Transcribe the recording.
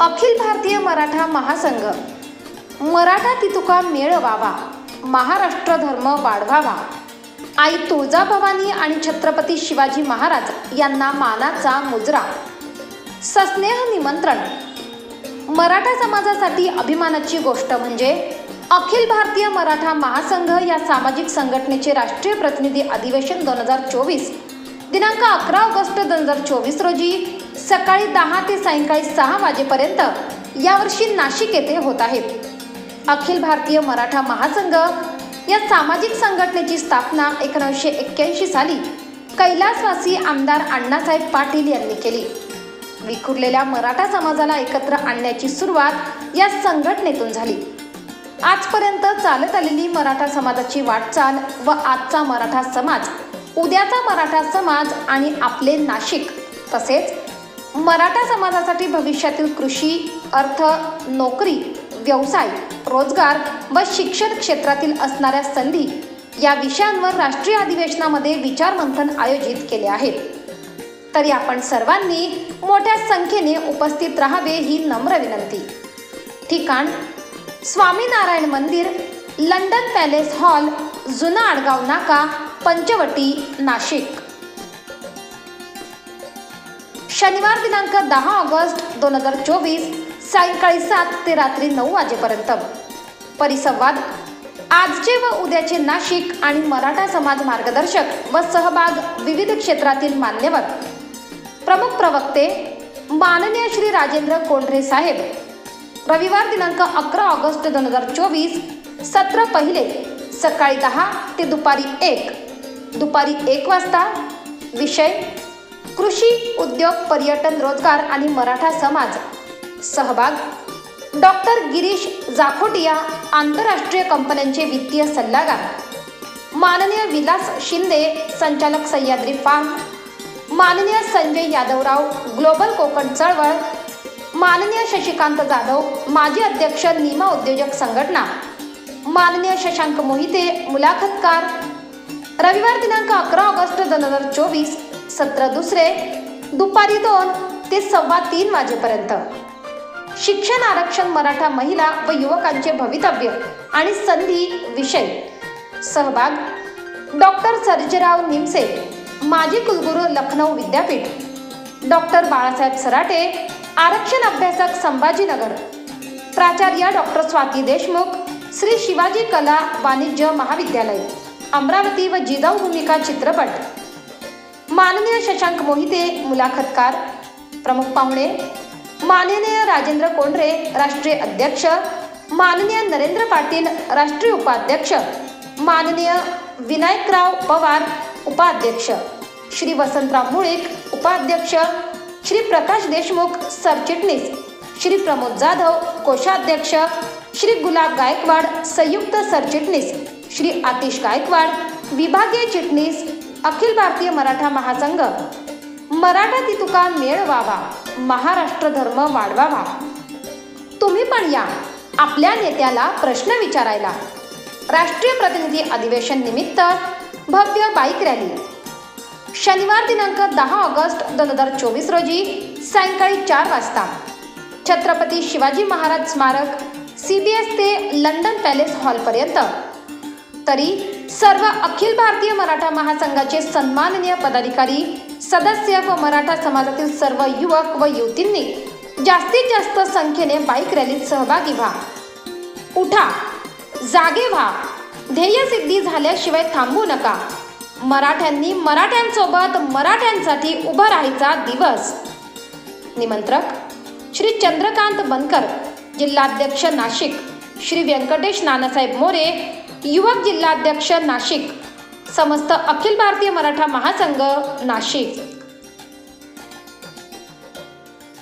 अखिल भारतीय मराठा महासंघ. मराठा तितुका मेळ व्हावा महाराष्ट्र धर्म वाढवावा. आई तुळजाभवानी आणि छत्रपती शिवाजी महाराज यांना मानाचा मुजरा. सस्नेह निमंत्रण. मराठा समाजासाठी अभिमानाची गोष्ट म्हणजे अखिल भारतीय मराठा महासंघ या सामाजिक संघटनेचे राष्ट्रीय प्रतिनिधी अधिवेशन दोन हजार चोवीस. दिनांक अकरा ऑगस्ट दोन हजार चोवीस रोजी सकाळी दहा ते सायंकाळी सहा वाजेपर्यंत यावर्षी नाशिक येथे होत आहेत. अखिल भारतीय मराठा महासंघ या सामाजिक संघटनेची स्थापना एकोणीसशे एक्क्याऐंशी साली कैलासवासी आमदार अण्णासाहेब पाटील यांनी केली. विखुरलेल्या मराठा समाजाला एकत्र आणण्याची सुरुवात या संघटनेतून झाली. आजपर्यंत चालत आलेली मराठा समाजाची वाटचाल व आजचा मराठा समाज उद्याचा मराठा समाज आणि आपले नाशिक तसेच मराठा समाजासाठी भविष्यातील कृषी अर्थ नोकरी व्यवसाय रोजगार व शिक्षण क्षेत्रातील असणाऱ्या संधी या विषयांवर राष्ट्रीय अधिवेशनामध्ये विचारमंथन आयोजित केले आहे तरी आपण सर्वांनी मोठ्या संख्येने उपस्थित राहावे ही नम्र विनंती. ठिकाण स्वामीनारायण मंदिर लंडन पॅलेस हॉल जुना आडगाव नाका पंचवटी नाशिक. शनिवार दिनांक दहा ऑगस्ट दोन हजार चोवीस सायंकाळी सात ते रात्री नऊ वाजेपर्यंत. परिसंवाद. आजचे व उद्याचे नाशिक आणि मराठा समाज मार्गदर्शक व सहभाग विविध क्षेत्रातील मान्यवर. प्रमुख प्रवक्ते माननीय श्री राजेंद्र कोंढरे साहेब. रविवार दिनांक अकरा ऑगस्ट दोन हजार चोवीस सत्र पहिले सकाळी दहा ते दुपारी एक. दुपारी एक वाजता. विषय कृषी उद्योग पर्यटन रोजगार आणि मराठा समाज. सहभाग. डॉक्टर गिरीश जाखोटिया आंतरराष्ट्रीय कंपन्यांचे वित्तीय सल्लागार. माननीय विलास शिंदे संचालक सह्याद्री फार्म. माननीय संजय यादवराव ग्लोबल कोकण चळवळ. माननीय शशिकांत जाधव माजी अध्यक्ष निमा उद्योजक संघटना. माननीय शशांक मोहिते मुलाखतकार. रविवार दिनांक अकरा ऑगस्ट दोन हजार चोवीस सत्र दुसरे दुपारी दोन ते सव्वा तीन वाजेपर्यंत. शिक्षण आरक्षण मराठा महिला व युवकांचे भवितव्य आणि संधी विषय. सहभाग डॉक्टर सर्जेराव निमसे माजी कुलगुरू लखनौ विद्यापीठ. डॉक्टर बाळासाहेब सराटे आरक्षण अभ्यासक संभाजीनगर. प्राचार्य डॉक्टर स्वाती देशमुख श्री शिवाजी कला वाणिज्य महाविद्यालय. अमरावती व जिजाऊ भूमिका चित्रपट. माननीय शशांक मोहिते मुलाखतकार प्रमुख पाहुणे माननीय राजेंद्र कोंढरे राष्ट्रीय अध्यक्ष माननीय नरेंद्र पाटील राष्ट्रीय उपाध्यक्ष माननीय विनायकराव पवार उपाध्यक्ष श्री वसंतराव मुळीक उपाध्यक्ष श्री प्रकाश देशमुख सरचिटणीस श्री प्रमोद जाधव कोषाध्यक्ष श्री गुलाब गायकवाड संयुक्त सरचिटणीस श्री आतिश गायकवाड विभागीय चिटणीस अखिल भारतीय मराठा महासंघ. मराठा तितुका मेळ व्हावा महाराष्ट्र धर्म वाढवावा. तुम्ही पण या आपल्या नेत्याला प्रश्न विचारायला. राष्ट्रीय प्रतिनिधी अधिवेशन निमित्त भव्य बाईक रॅली. शनिवार दिनांक दहा ऑगस्ट दोन हजार चोवीस रोजी सायंकाळी चार वाजता. छत्रपती शिवाजी महाराज स्मारक सी बी एस ते लंडन पॅलेस हॉलपर्यंत. तरी सर्व अखिल भारतीय मराठा महासंघाचे सन्माननीय पदाधिकारी सदस्य व मराठा समाजातील सर्व युवक व युवतींनी जास्तीत जास्त संख्येने बाईक रॅलीत सहभागी व्हा. उठा. जागे व्हा. ध्येयसिद्धी झाल्याशिवाय थांबू नका. मराठ्यांनी मराठ्यांसोबत मराठ्यांसाठी उभा राहायचा दिवस. निमंत्रक श्री चंद्रकांत बनकर जिल्हाध्यक्ष नाशिक श्री व्यंकटेश नानासाहेब मोरे युवक जिल्हाध्यक्ष नाशिक समस्त अखिल भारतीय मराठा महासंघ नाशिक.